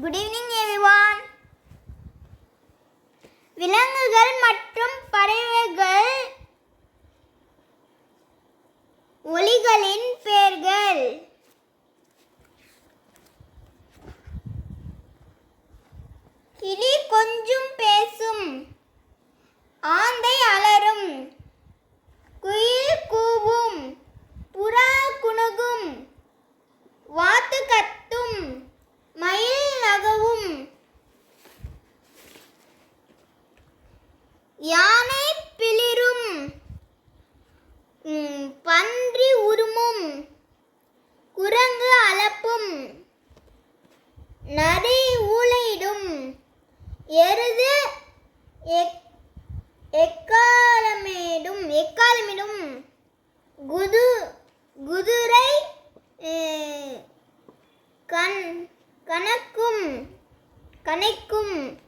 Good evening everyone விலங்குகள் மற்றும் பறவைகள் ஒலிகளின் பெயர்கள். கிளி கொஞ்சம் பேர் யானை பிளிரும். பன்றி உருமும். குரங்கு அலப்பும் நரி ஊளையிடும் எருது எக்- எக்காலமேடும் எக்காலமிடும். குது குதிரை கண் கணக்கும் கணைக்கும்.